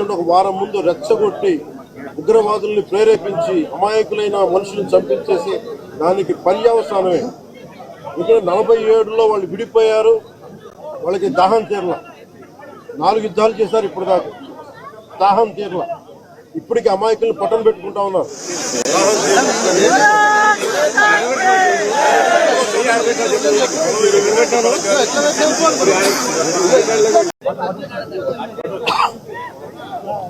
ఒక వారం ముందు రెచ్చగొట్టి ఉగ్రవాదుల్ని ప్రేరేపించి అమాయకులైన మనుషులను చంపించేసి దానికి పర్యవసానమే. ఇక్కడ నలభై ఏడులో వాళ్ళు విడిపోయారు. వాళ్ళకి దాహం తీరల. నాలుగు యుద్ధాలు చేశారు ఇప్పుడు దాకా దాహం తీరల. ఇప్పటికి అమాయకుల్ని పట్టం పెట్టుకుంటా ఉన్నారు. దాహం తీరల.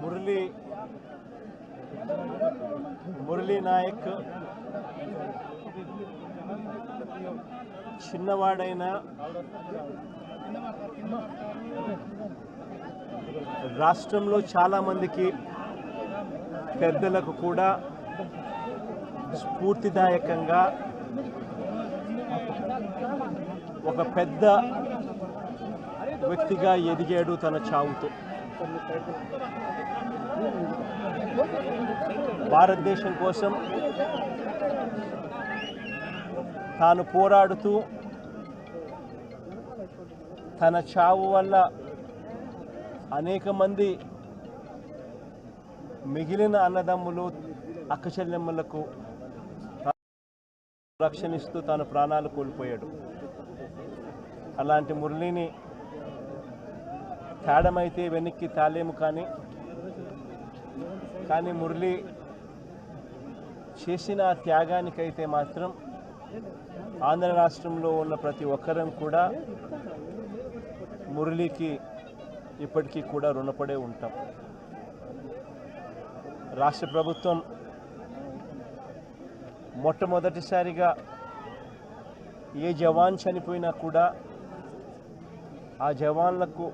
మురళీ మురళీ నాయక్ చిన్నవాడైన రాష్ట్రంలో చాలామందికి పెద్దలకు కూడా స్ఫూర్తిదాయకంగా ఒక పెద్ద వ్యక్తిగా ఎదిగాడు తన చావుతో. భారతదేశం కోసం తాను పోరాడుతూ తన చావు వల్ల అనేక మంది మిగిలిన అన్నదమ్ములు అక్కచెల్లెమ్మలకు రక్షణిస్తూ తాను ప్రాణాలు కోల్పోయాడు. అలాంటి మురళిని తేడమైతే వెనక్కి తాలేము కానీ కానీ మురళి చేసిన త్యాగానికైతే మాత్రం ఆంధ్ర రాష్ట్రంలో ఉన్న ప్రతి ఒక్కరం కూడా మురళికి ఇప్పటికీ కూడా రుణపడే ఉంటాం. రాష్ట్ర ప్రభుత్వం మొట్టమొదటిసారిగా ఏ జవాన్ చనిపోయినా కూడా ఆ జవాన్లకు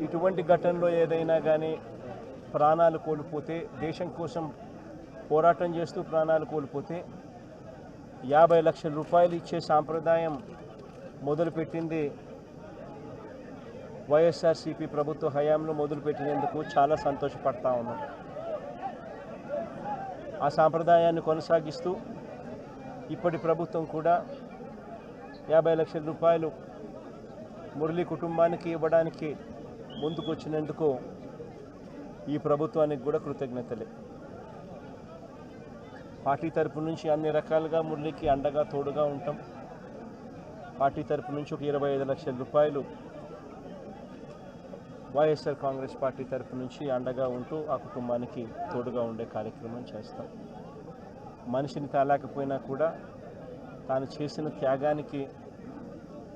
ఇటువంటి ఘటనలో ఏదైనా కానీ ప్రాణాలు కోల్పోతే దేశం కోసం పోరాటం చేస్తూ ప్రాణాలు కోల్పోతే యాభై లక్షల రూపాయలు ఇచ్చే సాంప్రదాయం మొదలుపెట్టింది వైఎస్ఆర్సీపీ ప్రభుత్వ హయాంలో మొదలుపెట్టినందుకు చాలా సంతోషపడతా ఉన్నాం. ఆ సాంప్రదాయాన్ని కొనసాగిస్తూ ఇప్పటి ప్రభుత్వం కూడా యాభై లక్షల రూపాయలు మురళి కుటుంబానికి ఇవ్వడానికి ముందుకొచ్చినందుకు ఈ ప్రభుత్వానికి కూడా కృతజ్ఞతలే. పార్టీ తరపు నుంచి అన్ని రకాలుగా మురళికి అండగా తోడుగా ఉంటాం. పార్టీ తరపు నుంచి ఒక ఇరవై ఐదు లక్షల రూపాయలు వైఎస్ఆర్ కాంగ్రెస్ పార్టీ తరపు నుంచి అండగా ఉంటూ ఆ కుటుంబానికి తోడుగా ఉండే కార్యక్రమం చేస్తాం. మనిషిని తాలేకపోయినా కూడా తాను చేసిన త్యాగానికి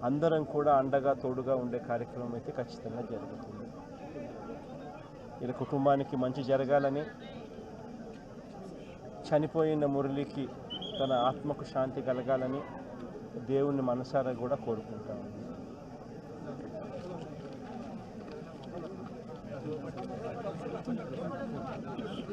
అందరం కూడా అండగా తోడుగా ఉండే కార్యక్రమం అయితే ఖచ్చితంగా జరుగుతుంది. ఇలా కుటుంబానికి మంచి జరగాలని చనిపోయిన మురళికి తన ఆత్మకు శాంతి కలగాలని దేవుణ్ణి మనసారా కూడా కోరుకుంటాను